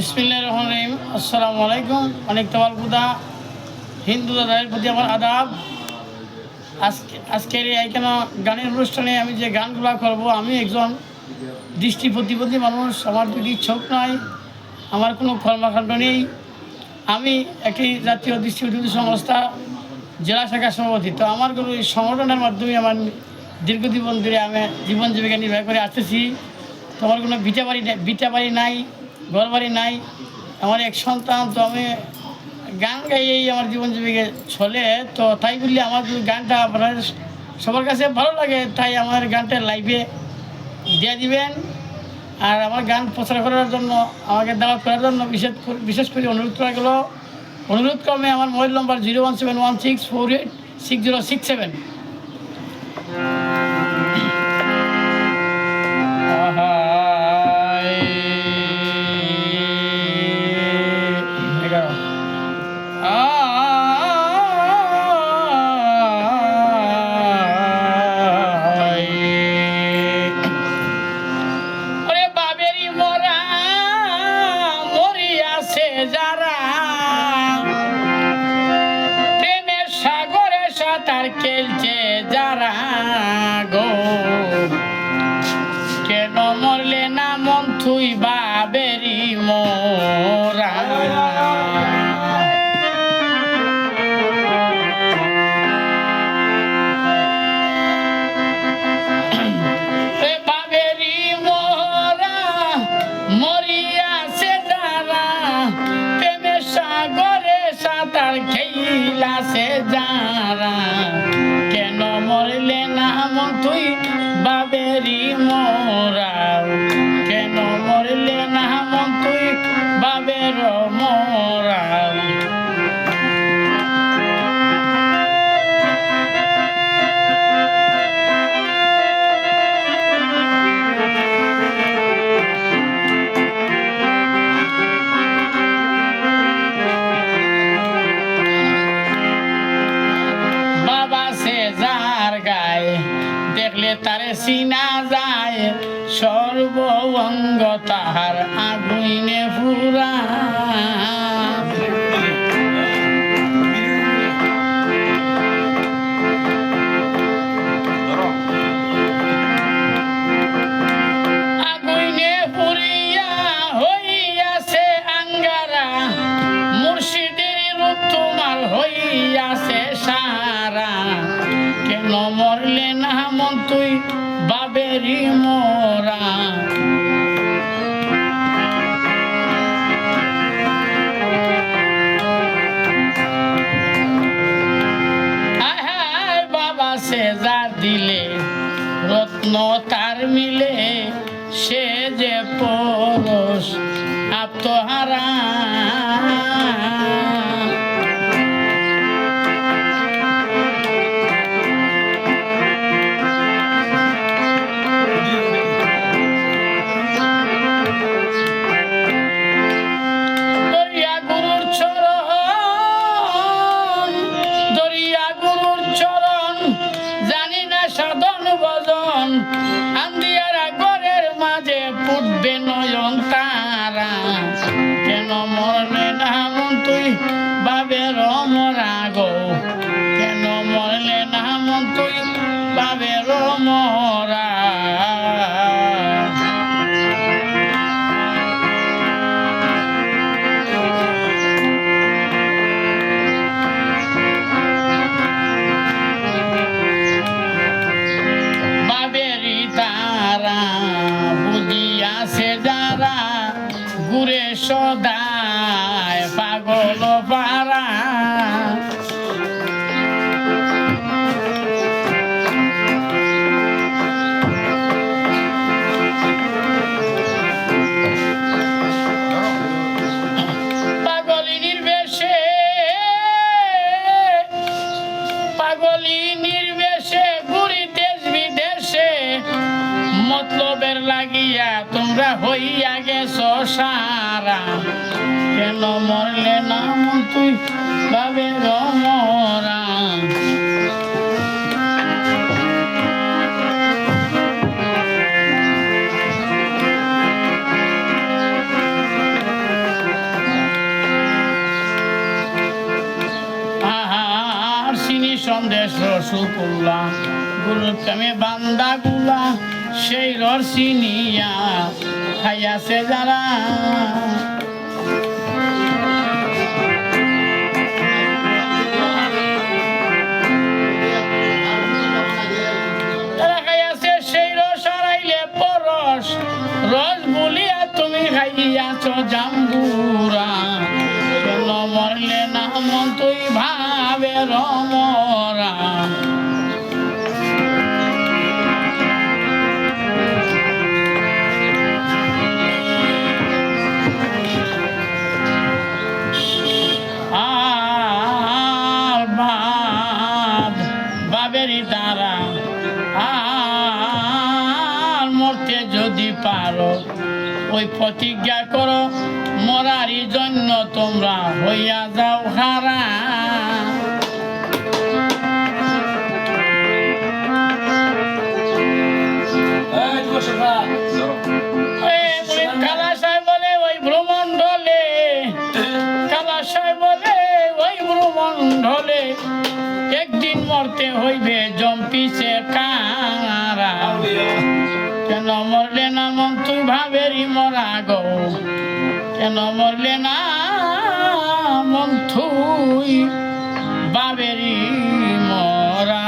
বিসমিল্লাহ রহমান রহিম। আসসালামু আলাইকুম। অনেক তবাল খুদা। হিন্দু দাদাদের প্রতি আমার আদাব। আজকে আজকের এই এখানে গানের অনুষ্ঠানে আমি যে গানগুলো করব, আমি একজন দৃষ্টি প্রতিবন্ধী মানুষ। আমার দুটি চোখ নাই, আমার কোনো কর্মকাণ্ড নেই। আমি একটি জাতীয় দৃষ্টি প্রতিবন্ধী সংস্থা, জেলা শাখা সভাপতি। তো আমার কোনো এই সংগঠনের মাধ্যমে আমার দীর্ঘজীবন ধরে আমি জীবন জীবিকা নির্বাহ করে আসতেছি। তোমার কোনো ভিটা বাড়ি ভিটা বাড়ি নাই। ঘর বাড়ি নাই, আমার এক সন্তান, তো আমি গান গাইয়েই আমার জীবন জীবিকা চলে। তো তাই বললে আমার গানটা আপনার সবার কাছে ভালো লাগে, তাই আমার গানটা লাইভে দিয়ে দিবেন। আর আমার গান প্রচার করার জন্য, আমাকে দাওয়াত করার জন্য বিশেষ বিশেষ করে অনুরোধ করা গেলো। অনুরোধ ক্রমে আমার mobile number zero one seven one six four eight six zero six seven সাঁতার খেলছে যারা গো। কেন মরলে না মন থুই খেইলাছে যারা সিনা যায় সর্ব অঙ্গ তাহার আগুইনে বাবেরি মোরা। বাবা সে যা দিলে রত্ন তার মিলে সে যে পরশ। কেন মরলে ঘুরে সদায় মরলে নাম তুই বাবে রমরা। সন্দেশ, রসগোল্লা গুরু প্রেমে বান্দা গুলা সেই রসিনিয়া খাইয়াছে যারা। রস বলিয়া তুমি খাইয়াছ জাম্বুরা। কেন মরলে না মন তুই ভাবে রমরা। ওই প্রতিজ্ঞা করো মরারি জন্য তোমরা হইয়া যাও হারা মরলে না মন তুই ভাবেরই মরা গো। কেন মরলে না মন তুই বাবেরই মরা